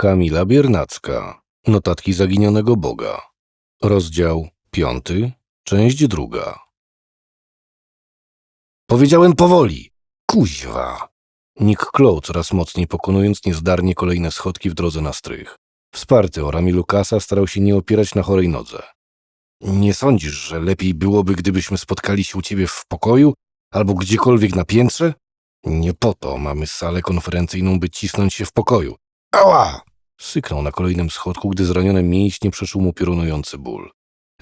Kamila Biernacka. Notatki zaginionego Boga. Rozdział piąty, część druga. Powiedziałem powoli. Kuźwa. Nick klął coraz mocniej, pokonując niezdarnie kolejne schodki w drodze na strych. Wsparty orami Lukasa starał się nie opierać na chorej nodze. Nie sądzisz, że lepiej byłoby, gdybyśmy spotkali się u ciebie w pokoju albo gdziekolwiek na piętrze? Nie po to mamy salę konferencyjną, by cisnąć się w pokoju. Ała! Syknął na kolejnym schodku, gdy zranione mięśnie przeszył mu piorunujący ból.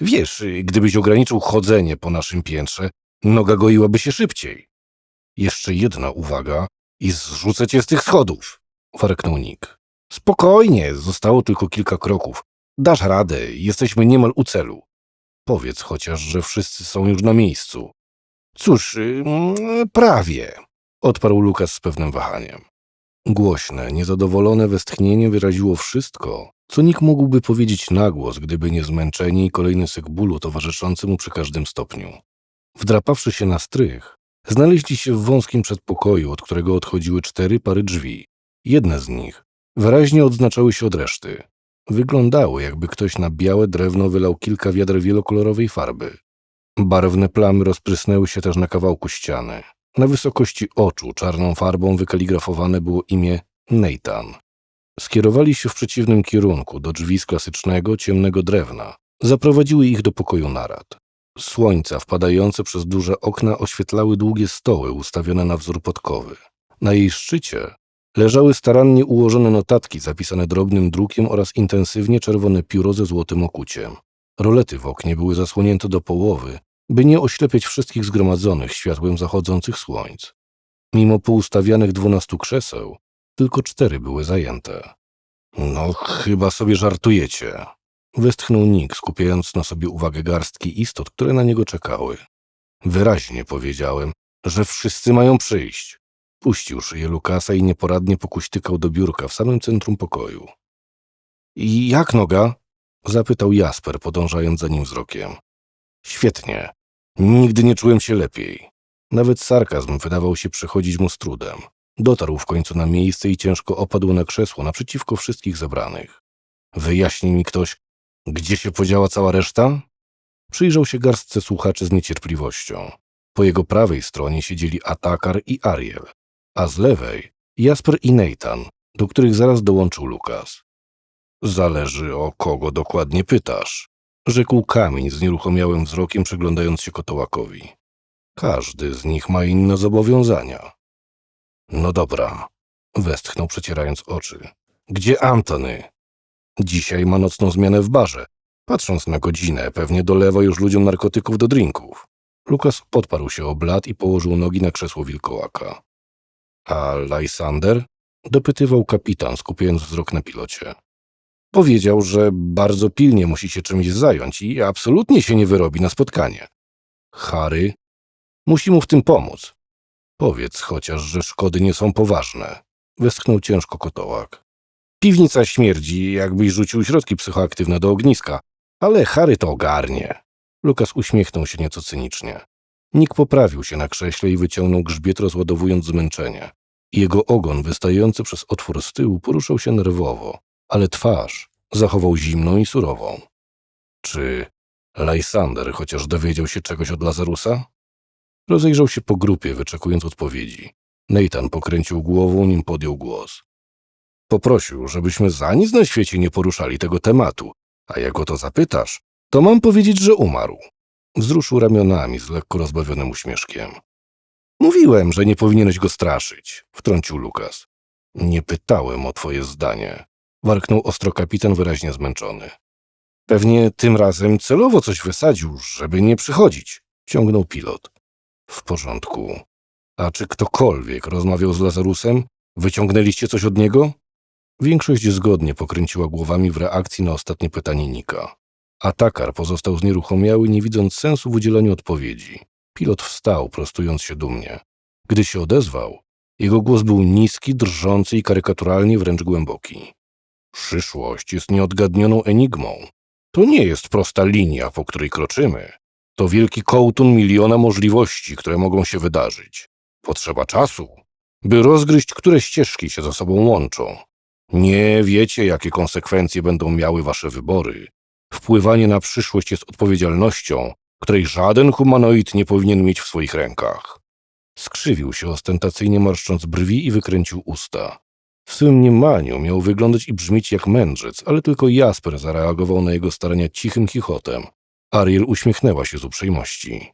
Wiesz, gdybyś ograniczył chodzenie po naszym piętrze, noga goiłaby się szybciej. Jeszcze jedna uwaga i zrzucę cię z tych schodów, warknął Nick. Spokojnie, zostało tylko kilka kroków. Dasz radę, jesteśmy niemal u celu. Powiedz chociaż, że wszyscy są już na miejscu. Cóż, mm, prawie, odparł Lukas z pewnym wahaniem. Głośne, niezadowolone westchnienie wyraziło wszystko, co nikt mógłby powiedzieć na głos, gdyby nie zmęczenie i kolejny syk bólu towarzyszący mu przy każdym stopniu. Wdrapawszy się na strych, znaleźli się w wąskim przedpokoju, od którego odchodziły cztery pary drzwi. Jedne z nich wyraźnie odznaczały się od reszty. Wyglądały, jakby ktoś na białe drewno wylał kilka wiader wielokolorowej farby. Barwne plamy rozprysnęły się też na kawałku ściany. Na wysokości oczu czarną farbą wykaligrafowane było imię Nathan. Skierowali się w przeciwnym kierunku, do drzwi z klasycznego, ciemnego drewna. Zaprowadziły ich do pokoju narad. Słońca wpadające przez duże okna oświetlały długie stoły ustawione na wzór podkowy. Na jej szczycie leżały starannie ułożone notatki zapisane drobnym drukiem oraz intensywnie czerwone pióro ze złotym okuciem. Rolety w oknie były zasłonięte do połowy, by nie oślepiać wszystkich zgromadzonych światłem zachodzących słońc. Mimo poustawianych dwunastu krzeseł, tylko cztery były zajęte. No, chyba sobie żartujecie. Westchnął Nick, skupiając na sobie uwagę garstki istot, które na niego czekały. Wyraźnie powiedziałem, że wszyscy mają przyjść. Puścił szyję Lukasa i nieporadnie pokuśtykał do biurka w samym centrum pokoju. I jak noga? Zapytał Jasper, podążając za nim wzrokiem. Świetnie. Nigdy nie czułem się lepiej. Nawet sarkazm wydawał się przechodzić mu z trudem. Dotarł w końcu na miejsce i ciężko opadł na krzesło naprzeciwko wszystkich zebranych. Wyjaśni mi ktoś, gdzie się podziała cała reszta? Przyjrzał się garstce słuchaczy z niecierpliwością. Po jego prawej stronie siedzieli Atakar i Ariel, a z lewej Jasper i Nathan, do których zaraz dołączył Lukas. Zależy o kogo dokładnie pytasz, rzekł kamień z nieruchomiałym wzrokiem przyglądając się kotołakowi. Każdy z nich ma inne zobowiązania. No dobra, westchnął przecierając oczy. Gdzie Antony? Dzisiaj ma nocną zmianę w barze. Patrząc na godzinę, pewnie dolewa już ludziom narkotyków do drinków. Lukas podparł się o blat i położył nogi na krzesło wilkołaka. A Lysander? Dopytywał kapitan, skupiając wzrok na pilocie. Powiedział, że bardzo pilnie musi się czymś zająć i absolutnie się nie wyrobi na spotkanie. Harry musi mu w tym pomóc. Powiedz chociaż, że szkody nie są poważne. Westchnął ciężko kotołak. Piwnica śmierdzi, jakbyś rzucił środki psychoaktywne do ogniska, ale Harry to ogarnie. Lukas uśmiechnął się nieco cynicznie. Nick poprawił się na krześle i wyciągnął grzbiet, rozładowując zmęczenie. Jego ogon, wystający przez otwór z tyłu, poruszał się nerwowo, ale twarz zachował zimną i surową. Czy Lysander chociaż dowiedział się czegoś od Lazarusa? Rozejrzał się po grupie, wyczekując odpowiedzi. Nathan pokręcił głową, nim podjął głos. Poprosił, żebyśmy za nic na świecie nie poruszali tego tematu, a jak o to zapytasz, to mam powiedzieć, że umarł. Wzruszył ramionami z lekko rozbawionym uśmieszkiem. Mówiłem, że nie powinieneś go straszyć, wtrącił Lukas. Nie pytałem o twoje zdanie. Warknął ostro kapitan wyraźnie zmęczony. Pewnie tym razem celowo coś wysadził, żeby nie przychodzić, ciągnął pilot. W porządku. A czy ktokolwiek rozmawiał z Lazarusem? Wyciągnęliście coś od niego? Większość zgodnie pokręciła głowami w reakcji na ostatnie pytanie Nika. Atakar pozostał znieruchomiały, nie widząc sensu w udzielaniu odpowiedzi. Pilot wstał, prostując się dumnie. Gdy się odezwał, jego głos był niski, drżący i karykaturalnie wręcz głęboki. Przyszłość jest nieodgadnioną enigmą. To nie jest prosta linia, po której kroczymy. To wielki kołtun miliona możliwości, które mogą się wydarzyć. Potrzeba czasu, by rozgryźć, które ścieżki się ze sobą łączą. Nie wiecie, jakie konsekwencje będą miały wasze wybory. Wpływanie na przyszłość jest odpowiedzialnością, której żaden humanoid nie powinien mieć w swoich rękach. Skrzywił się ostentacyjnie marszcząc brwi i wykręcił usta. W swym mniemaniu miał wyglądać i brzmieć jak mędrzec, ale tylko Jasper zareagował na jego starania cichym chichotem. Ariel uśmiechnęła się z uprzejmości.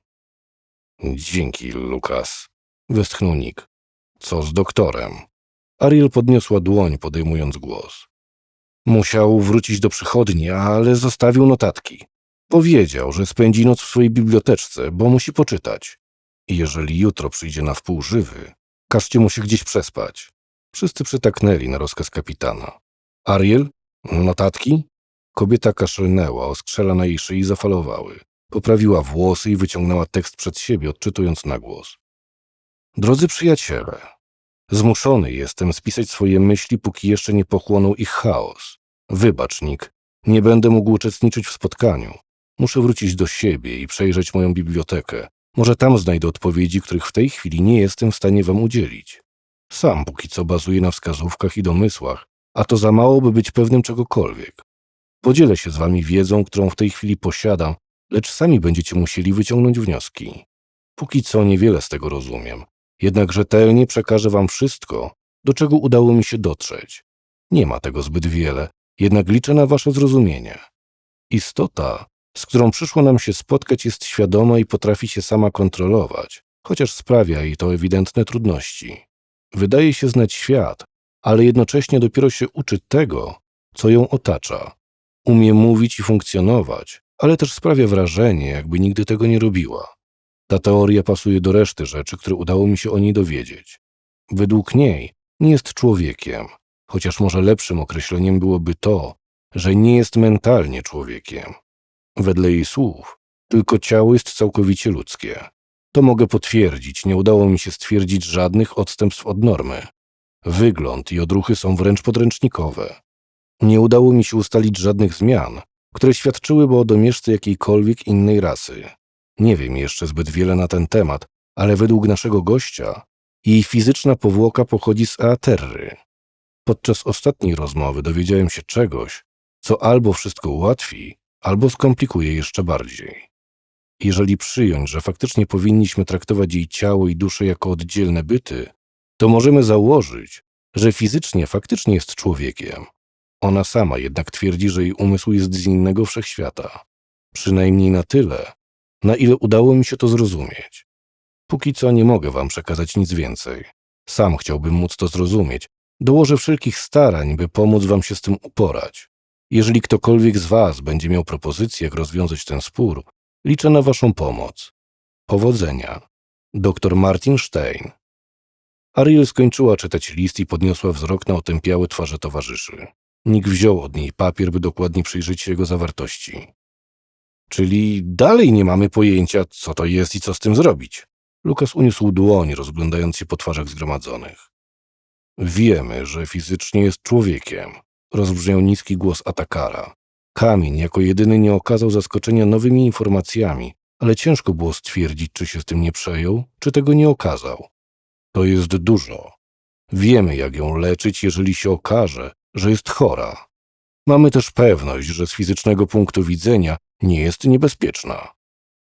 Dzięki, Lukas, westchnął Nick. Co z doktorem? Ariel podniosła dłoń, podejmując głos. Musiał wrócić do przychodni, ale zostawił notatki. Powiedział, że spędzi noc w swojej biblioteczce, bo musi poczytać. I jeżeli jutro przyjdzie na wpół żywy, każcie mu się gdzieś przespać. Wszyscy przytaknęli na rozkaz kapitana. Ariel? Notatki? Kobieta kaszlnęła, oskrzela na jej szyi zafalowały. Poprawiła włosy i wyciągnęła tekst przed siebie, odczytując na głos. Drodzy przyjaciele, zmuszony jestem spisać swoje myśli, póki jeszcze nie pochłonął ich chaos. Wybacz, Nick, nie będę mógł uczestniczyć w spotkaniu. Muszę wrócić do siebie i przejrzeć moją bibliotekę. Może tam znajdę odpowiedzi, których w tej chwili nie jestem w stanie wam udzielić. Sam póki co bazuję na wskazówkach i domysłach, a to za mało, by być pewnym czegokolwiek. Podzielę się z wami wiedzą, którą w tej chwili posiadam, lecz sami będziecie musieli wyciągnąć wnioski. Póki co niewiele z tego rozumiem, jednak rzetelnie przekażę wam wszystko, do czego udało mi się dotrzeć. Nie ma tego zbyt wiele, jednak liczę na wasze zrozumienie. Istota, z którą przyszło nam się spotkać, jest świadoma i potrafi się sama kontrolować, chociaż sprawia jej to ewidentne trudności. Wydaje się znać świat, ale jednocześnie dopiero się uczy tego, co ją otacza. Umie mówić i funkcjonować, ale też sprawia wrażenie, jakby nigdy tego nie robiła. Ta teoria pasuje do reszty rzeczy, które udało mi się o niej dowiedzieć. Według niej nie jest człowiekiem, chociaż może lepszym określeniem byłoby to, że nie jest mentalnie człowiekiem. Wedle jej słów, tylko ciało jest całkowicie ludzkie. To mogę potwierdzić, nie udało mi się stwierdzić żadnych odstępstw od normy. Wygląd i odruchy są wręcz podręcznikowe. Nie udało mi się ustalić żadnych zmian, które świadczyłyby o domieszce jakiejkolwiek innej rasy. Nie wiem jeszcze zbyt wiele na ten temat, ale według naszego gościa jej fizyczna powłoka pochodzi z Aterry. Podczas ostatniej rozmowy dowiedziałem się czegoś, co albo wszystko ułatwi, albo skomplikuje jeszcze bardziej. Jeżeli przyjąć, że faktycznie powinniśmy traktować jej ciało i duszę jako oddzielne byty, to możemy założyć, że fizycznie faktycznie jest człowiekiem. Ona sama jednak twierdzi, że jej umysł jest z innego wszechświata. Przynajmniej na tyle, na ile udało mi się to zrozumieć. Póki co nie mogę wam przekazać nic więcej. Sam chciałbym móc to zrozumieć. Dołożę wszelkich starań, by pomóc wam się z tym uporać. Jeżeli ktokolwiek z was będzie miał propozycję, jak rozwiązać ten spór, liczę na waszą pomoc. Powodzenia. Dr Martin Stein. Ariel skończyła czytać list i podniosła wzrok na otępiałe twarze towarzyszy. Nick wziął od niej papier, by dokładnie przyjrzeć się jego zawartości. Czyli dalej nie mamy pojęcia, co to jest i co z tym zrobić. Lukas uniósł dłoń, rozglądając się po twarzach zgromadzonych. Wiemy, że fizycznie jest człowiekiem, rozbrzmiał niski głos Atakara. Kamień jako jedyny nie okazał zaskoczenia nowymi informacjami, ale ciężko było stwierdzić, czy się z tym nie przejął, czy tego nie okazał. To jest dużo. Wiemy, jak ją leczyć, jeżeli się okaże, że jest chora. Mamy też pewność, że z fizycznego punktu widzenia nie jest niebezpieczna.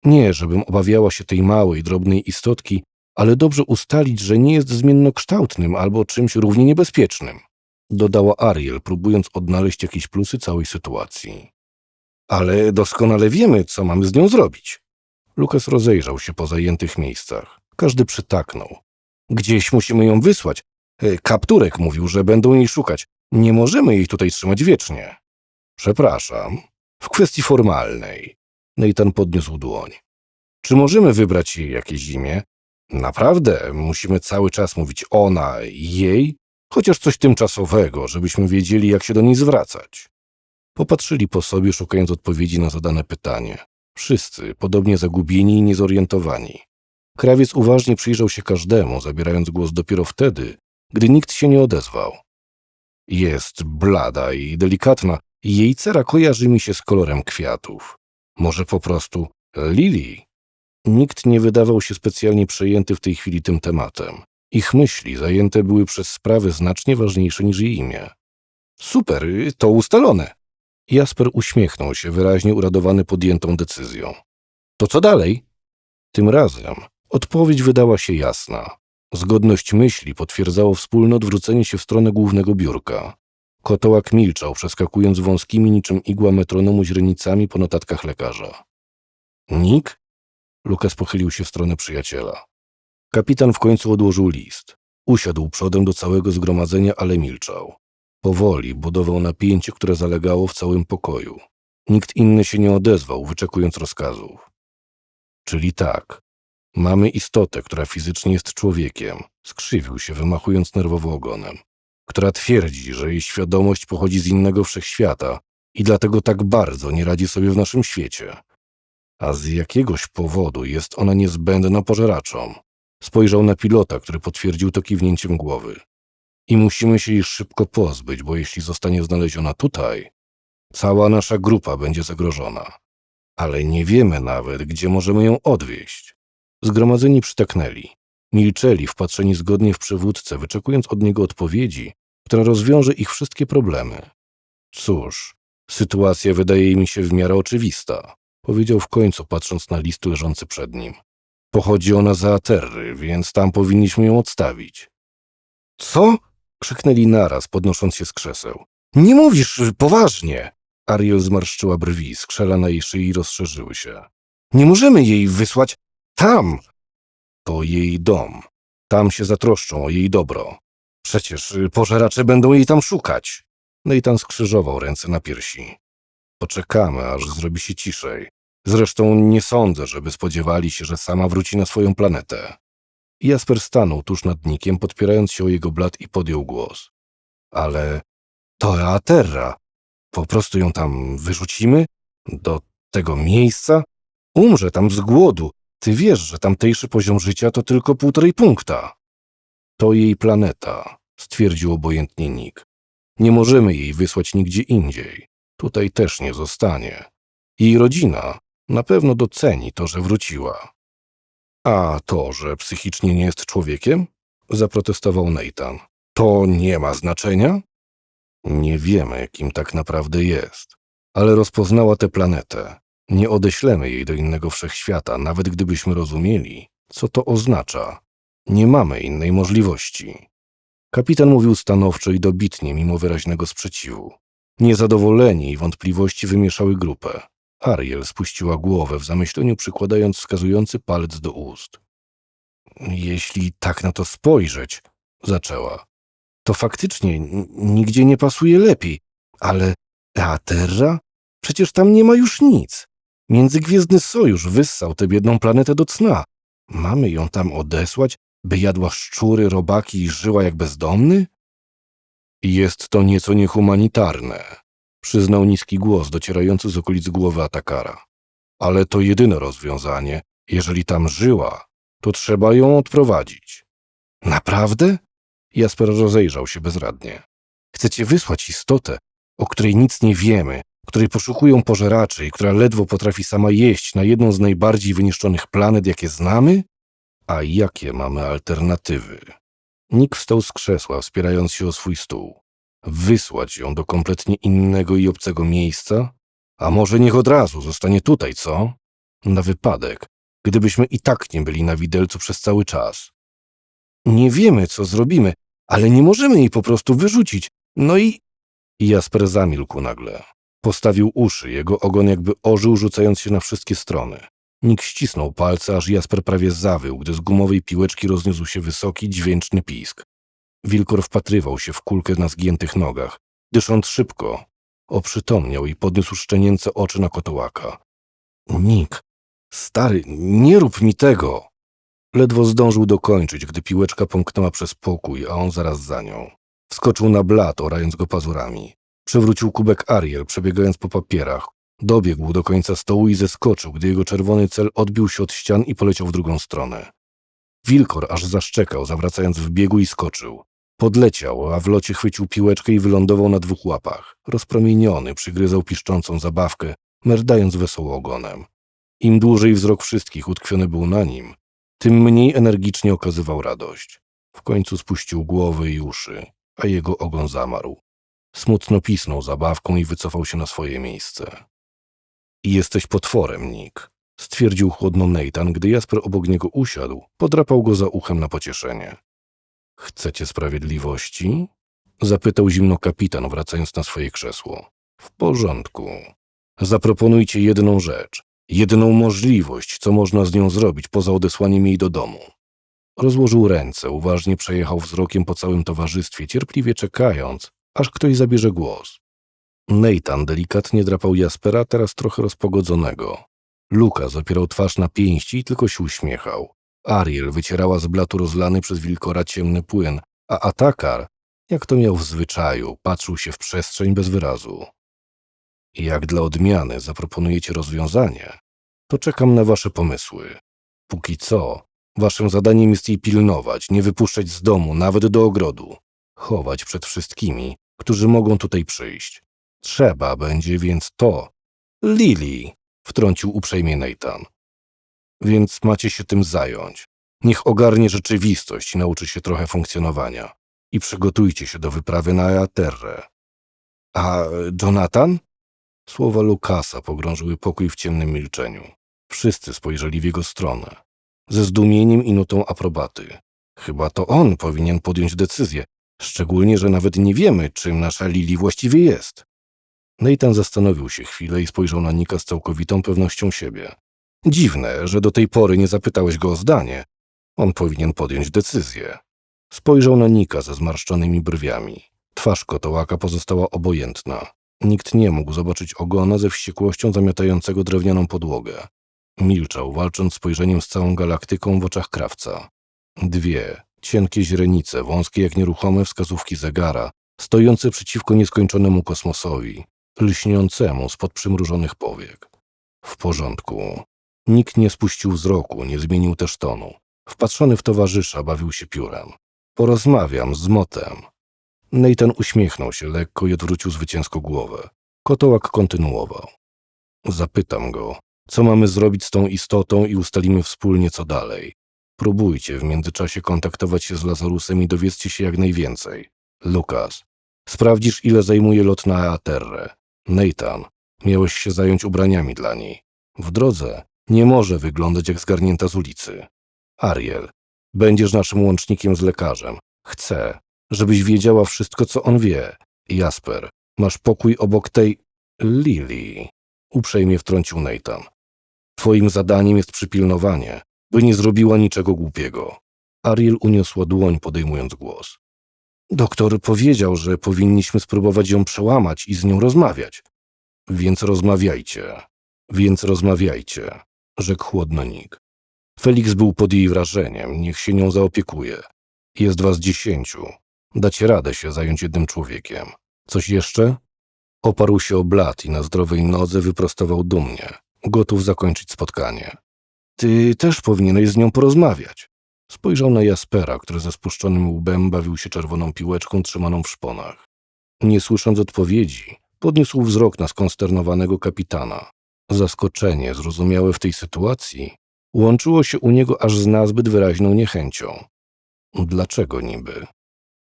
Nie, żebym obawiała się tej małej, drobnej istotki, ale dobrze ustalić, że nie jest zmiennokształtnym albo czymś równie niebezpiecznym, dodała Ariel, próbując odnaleźć jakieś plusy całej sytuacji. Ale doskonale wiemy, co mamy z nią zrobić. Lukas rozejrzał się po zajętych miejscach. Każdy przytaknął. Gdzieś musimy ją wysłać. E, Kapturek mówił, że będą jej szukać. Nie możemy jej tutaj trzymać wiecznie. Przepraszam. W kwestii formalnej. Nathan podniósł dłoń. Czy możemy wybrać jej jakieś imię? Naprawdę, musimy cały czas mówić ona jej? Chociaż coś tymczasowego, żebyśmy wiedzieli, jak się do niej zwracać. Popatrzyli po sobie, szukając odpowiedzi na zadane pytanie. Wszyscy, podobnie zagubieni i niezorientowani. Krawiec uważnie przyjrzał się każdemu, zabierając głos dopiero wtedy, gdy nikt się nie odezwał. Jest blada i delikatna, i jej cera kojarzy mi się z kolorem kwiatów. Może po prostu Lili? Nikt nie wydawał się specjalnie przejęty w tej chwili tym tematem. Ich myśli zajęte były przez sprawy znacznie ważniejsze niż jej imię. Super, to ustalone. Jasper uśmiechnął się, wyraźnie uradowany podjętą decyzją. To co dalej? Tym razem odpowiedź wydała się jasna. Zgodność myśli potwierdzało wspólne odwrócenie się w stronę głównego biurka. Kotołak milczał, przeskakując wąskimi niczym igła metronomu źrenicami po notatkach lekarza. Nick? Lukas pochylił się w stronę przyjaciela. Kapitan w końcu odłożył list. Usiadł przodem do całego zgromadzenia, ale milczał. Powoli budował napięcie, które zalegało w całym pokoju. Nikt inny się nie odezwał, wyczekując rozkazów. Czyli tak. Mamy istotę, która fizycznie jest człowiekiem, skrzywił się, wymachując nerwowo ogonem, która twierdzi, że jej świadomość pochodzi z innego wszechświata i dlatego tak bardzo nie radzi sobie w naszym świecie. A z jakiegoś powodu jest ona niezbędna pożeraczom. Spojrzał na pilota, który potwierdził to kiwnięciem głowy. I musimy się jej szybko pozbyć, bo jeśli zostanie znaleziona tutaj, cała nasza grupa będzie zagrożona. Ale nie wiemy nawet, gdzie możemy ją odwieźć. Zgromadzeni przytaknęli. Milczeli, wpatrzeni zgodnie w przywódcę, wyczekując od niego odpowiedzi, która rozwiąże ich wszystkie problemy. Cóż, sytuacja wydaje mi się w miarę oczywista, powiedział w końcu, patrząc na list leżący przed nim. Pochodzi ona z Aterry, więc tam powinniśmy ją odstawić. Co? krzyknęli naraz, podnosząc się z krzeseł. Nie mówisz poważnie! Ariel zmarszczyła brwi, skrzela na jej szyi rozszerzyły się. Nie możemy jej wysłać tam! To jej dom. Tam się zatroszczą o jej dobro. Przecież y, pożeracze będą jej tam szukać. Nathan skrzyżował ręce na piersi. Poczekamy, aż zrobi się ciszej. Zresztą nie sądzę, żeby spodziewali się, że sama wróci na swoją planetę. Jasper stanął tuż nad Nikiem, podpierając się o jego blat i podjął głos. Ale to Aterra. Po prostu ją tam wyrzucimy? Do tego miejsca? Umrze tam z głodu. Ty wiesz, że tamtejszy poziom życia to tylko półtorej punkta. To jej planeta, stwierdził obojętnie Nick. Nie możemy jej wysłać nigdzie indziej. Tutaj też nie zostanie. Jej rodzina na pewno doceni to, że wróciła. A to, że psychicznie nie jest człowiekiem? Zaprotestował Nathan. To nie ma znaczenia? Nie wiemy, kim tak naprawdę jest, ale rozpoznała tę planetę. Nie odeślemy jej do innego wszechświata, nawet gdybyśmy rozumieli, co to oznacza. Nie mamy innej możliwości. Kapitan mówił stanowczo i dobitnie, mimo wyraźnego sprzeciwu. Niezadowolenie i wątpliwości wymieszały grupę. Ariel spuściła głowę w zamyśleniu, przykładając wskazujący palec do ust. Jeśli tak na to spojrzeć, zaczęła, to faktycznie nigdzie nie pasuje lepiej, ale Eaterra? Przecież tam nie ma już nic. Międzygwiezdny sojusz wyssał tę biedną planetę do cna. Mamy ją tam odesłać, by jadła szczury, robaki i żyła jak bezdomny? Jest to nieco niehumanitarne, przyznał niski głos docierający z okolic głowy Atakara. Ale to jedyne rozwiązanie. Jeżeli tam żyła, to trzeba ją odprowadzić. Naprawdę? Jasper rozejrzał się bezradnie. Chcecie wysłać istotę, o której nic nie wiemy, której poszukują pożeracze i która ledwo potrafi sama jeść na jedną z najbardziej wyniszczonych planet, jakie znamy? A jakie mamy alternatywy? Nick wstał z krzesła, wspierając się o swój stół. Wysłać ją do kompletnie innego i obcego miejsca? A może niech od razu zostanie tutaj, co? Na wypadek, gdybyśmy i tak nie byli na widelcu przez cały czas. Nie wiemy, co zrobimy, ale nie możemy jej po prostu wyrzucić. No i... Jasper zamilkł nagle. Postawił uszy, jego ogon jakby ożył, rzucając się na wszystkie strony. Nick ścisnął palce, aż Jasper prawie zawył, gdy z gumowej piłeczki rozniósł się wysoki, dźwięczny pisk. Wilkor wpatrywał się w kulkę na zgiętych nogach, dysząc szybko. Oprzytomniał i podniósł szczenięce oczy na kotołaka. Nick, stary, nie rób mi tego! Ledwo zdążył dokończyć, gdy piłeczka pomknęła przez pokój, a on zaraz za nią. Wskoczył na blat, orając go pazurami. Przewrócił kubek Ariel, przebiegając po papierach. Dobiegł do końca stołu i zeskoczył, gdy jego czerwony cel odbił się od ścian i poleciał w drugą stronę. Wilkor aż zaszczekał, zawracając w biegu i skoczył. Podleciał, a w locie chwycił piłeczkę i wylądował na dwóch łapach. Rozpromieniony przygryzał piszczącą zabawkę, merdając wesoło ogonem. Im dłużej wzrok wszystkich utkwiony był na nim, tym mniej energicznie okazywał radość. W końcu spuścił głowę i uszy, a jego ogon zamarł. Smutno pisnął zabawką i wycofał się na swoje miejsce. Jesteś potworem, Nick, stwierdził chłodno Nathan, gdy Jasper obok niego usiadł, podrapał go za uchem na pocieszenie. Chcecie sprawiedliwości? Zapytał zimno kapitan, wracając na swoje krzesło. W porządku. Zaproponujcie jedną rzecz, jedną możliwość, co można z nią zrobić poza odesłaniem jej do domu. Rozłożył ręce, uważnie przejechał wzrokiem po całym towarzystwie, cierpliwie czekając, aż ktoś zabierze głos. Nathan delikatnie drapał Jaspera, teraz trochę rozpogodzonego. Lukas opierał twarz na pięści i tylko się uśmiechał. Ariel wycierała z blatu rozlany przez wilkora ciemny płyn, a Atakar, jak to miał w zwyczaju, patrzył się w przestrzeń bez wyrazu. Jak dla odmiany zaproponujecie rozwiązanie, to czekam na wasze pomysły. Póki co, waszym zadaniem jest jej pilnować, nie wypuszczać z domu, nawet do ogrodu. Chować przed wszystkimi, którzy mogą tutaj przyjść. Trzeba będzie więc to. Lili, wtrącił uprzejmie Nathan. Więc macie się tym zająć. Niech ogarnie rzeczywistość i nauczy się trochę funkcjonowania. I przygotujcie się do wyprawy na Eaterre. A Jonathan? Słowa Lukasa pogrążyły pokój w ciemnym milczeniu. Wszyscy spojrzeli w jego stronę. Ze zdumieniem i nutą aprobaty. Chyba to on powinien podjąć decyzję, szczególnie, że nawet nie wiemy, czym nasza Lili właściwie jest. Nathan zastanowił się chwilę i spojrzał na Nika z całkowitą pewnością siebie. Dziwne, że do tej pory nie zapytałeś go o zdanie. On powinien podjąć decyzję. Spojrzał na Nika ze zmarszczonymi brwiami. Twarz kotołaka pozostała obojętna. Nikt nie mógł zobaczyć ogona ze wściekłością zamiatającego drewnianą podłogę. Milczał, walcząc spojrzeniem z całą galaktyką w oczach krawca. Dwie, cienkie źrenice, wąskie jak nieruchome wskazówki zegara, stojące przeciwko nieskończonemu kosmosowi, lśniącemu spod przymrużonych powiek. W porządku. Nikt nie spuścił wzroku, nie zmienił też tonu. Wpatrzony w towarzysza bawił się piórem. Porozmawiam z Motem. Nathan uśmiechnął się lekko i odwrócił zwycięsko głowę. Kotołak kontynuował. Zapytam go, co mamy zrobić z tą istotą i ustalimy wspólnie co dalej. Próbujcie w międzyczasie kontaktować się z Lazarusem i dowiedzcie się jak najwięcej. Lukas, sprawdzisz ile zajmuje lot na Eaterre. Nathan, miałeś się zająć ubraniami dla niej. W drodze nie może wyglądać jak zgarnięta z ulicy. Ariel, będziesz naszym łącznikiem z lekarzem. Chcę, żebyś wiedziała wszystko, co on wie. Jasper, masz pokój obok tej... Lili, uprzejmie wtrącił Nathan. Twoim zadaniem jest przypilnowanie, by nie zrobiła niczego głupiego. Ariel uniosła dłoń, podejmując głos. Doktor powiedział, że powinniśmy spróbować ją przełamać i z nią rozmawiać. Więc rozmawiajcie. Więc rozmawiajcie, rzekł chłodno Nick. Felix był pod jej wrażeniem, niech się nią zaopiekuje. Jest was dziesięciu. Dacie radę się zająć jednym człowiekiem. Coś jeszcze? Oparł się o blat i na zdrowej nodze wyprostował dumnie, gotów zakończyć spotkanie. Ty też powinieneś z nią porozmawiać. Spojrzał na Jaspera, który ze spuszczonym łbem bawił się czerwoną piłeczką trzymaną w szponach. Nie słysząc odpowiedzi, podniósł wzrok na skonsternowanego kapitana. Zaskoczenie, zrozumiałe w tej sytuacji, łączyło się u niego aż z nazbyt wyraźną niechęcią. Dlaczego niby?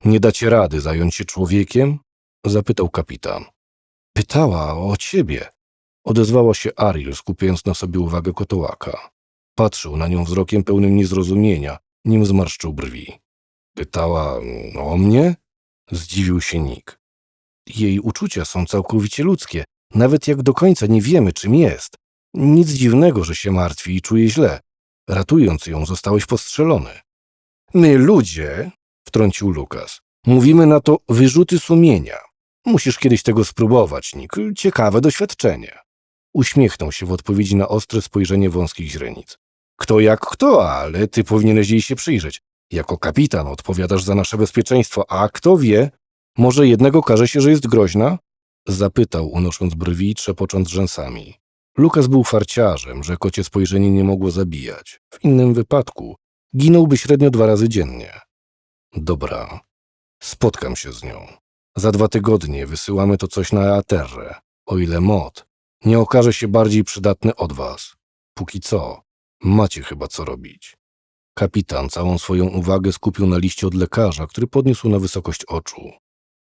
Nie dacie rady zająć się człowiekiem? Zapytał kapitan. Pytała o ciebie. Odezwała się Ariel, skupiając na sobie uwagę kotołaka. Patrzył na nią wzrokiem pełnym niezrozumienia, nim zmarszczył brwi. Pytała o mnie? Zdziwił się Nick. Jej uczucia są całkowicie ludzkie, nawet jak do końca nie wiemy, czym jest. Nic dziwnego, że się martwi i czuje źle. Ratując ją, zostałeś postrzelony. My, ludzie, wtrącił Lukas, mówimy na to wyrzuty sumienia. Musisz kiedyś tego spróbować, Nick. Ciekawe doświadczenie. Uśmiechnął się w odpowiedzi na ostre spojrzenie wąskich źrenic. Kto jak kto, ale ty powinieneś jej się przyjrzeć. Jako kapitan odpowiadasz za nasze bezpieczeństwo, a kto wie, może jednego każe się, że jest groźna? Zapytał, unosząc brwi i trzepocząc rzęsami. Lukas był farciarzem, że kocie spojrzenie nie mogło zabijać. W innym wypadku ginąłby średnio dwa razy dziennie. Dobra, spotkam się z nią. Za dwa tygodnie wysyłamy to coś na Eaterre, o ile mod nie okaże się bardziej przydatny od was. Póki co, macie chyba co robić. Kapitan całą swoją uwagę skupił na liście od lekarza, który podniósł na wysokość oczu.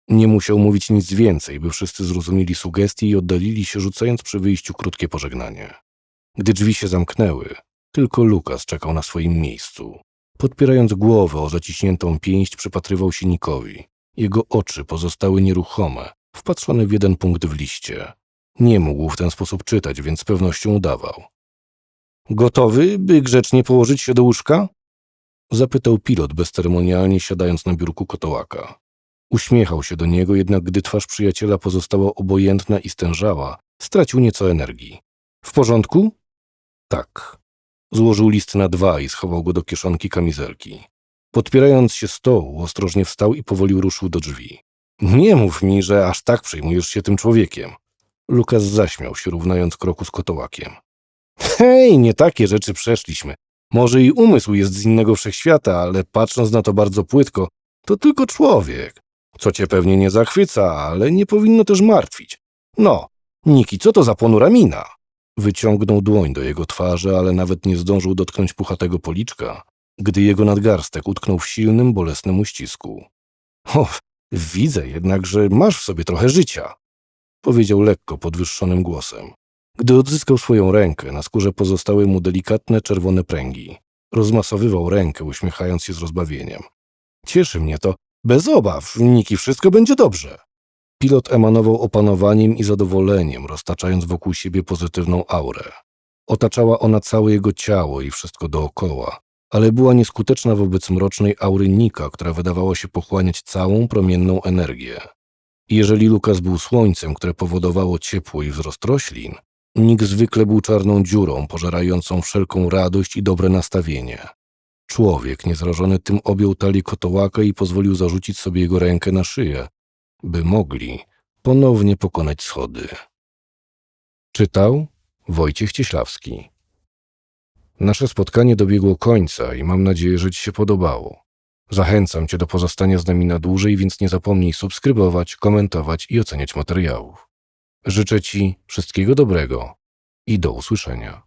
Nie musiał mówić nic więcej, by wszyscy zrozumieli sugestie i oddalili się, rzucając przy wyjściu krótkie pożegnanie. Gdy drzwi się zamknęły, tylko Lukas czekał na swoim miejscu. Podpierając głowę o zaciśniętą pięść, przypatrywał się Nikowi. Jego oczy pozostały nieruchome, wpatrzone w jeden punkt w liście. Nie mógł w ten sposób czytać, więc z pewnością udawał. Gotowy, by grzecznie położyć się do łóżka? Zapytał pilot bezceremonialnie, siadając na biurku kotołaka. Uśmiechał się do niego, jednak gdy twarz przyjaciela pozostała obojętna i stężała, stracił nieco energii. W porządku? Tak. Złożył list na dwa i schował go do kieszonki kamizelki. Podpierając się stołu, ostrożnie wstał i powoli ruszył do drzwi. Nie mów mi, że aż tak przejmujesz się tym człowiekiem. Lukas zaśmiał się, równając kroku z kotołakiem. Hej, nie takie rzeczy przeszliśmy. Może i umysł jest z innego wszechświata, ale patrząc na to bardzo płytko, to tylko człowiek. Co cię pewnie nie zachwyca, ale nie powinno też martwić. No, Niki, co to za ponura mina? Wyciągnął dłoń do jego twarzy, ale nawet nie zdążył dotknąć puchatego policzka, gdy jego nadgarstek utknął w silnym, bolesnym uścisku. O, widzę jednak, że masz w sobie trochę życia, powiedział lekko podwyższonym głosem. Gdy odzyskał swoją rękę, na skórze pozostały mu delikatne czerwone pręgi. Rozmasowywał rękę, uśmiechając się z rozbawieniem. Cieszy mnie to. Bez obaw, Niki, wszystko będzie dobrze. Pilot emanował opanowaniem i zadowoleniem, roztaczając wokół siebie pozytywną aurę. Otaczała ona całe jego ciało i wszystko dookoła, ale była nieskuteczna wobec mrocznej aury Nika, która wydawała się pochłaniać całą promienną energię. Jeżeli Lukas był słońcem, które powodowało ciepło i wzrost roślin, Nik zwykle był czarną dziurą, pożerającą wszelką radość i dobre nastawienie. Człowiek niezrażony tym objął talię kotołaka i pozwolił zarzucić sobie jego rękę na szyję, by mogli ponownie pokonać schody. Czytał Wojciech Cieślawski. Nasze spotkanie dobiegło końca i mam nadzieję, że Ci się podobało. Zachęcam Cię do pozostania z nami na dłużej, więc nie zapomnij subskrybować, komentować i oceniać materiałów. Życzę Ci wszystkiego dobrego i do usłyszenia.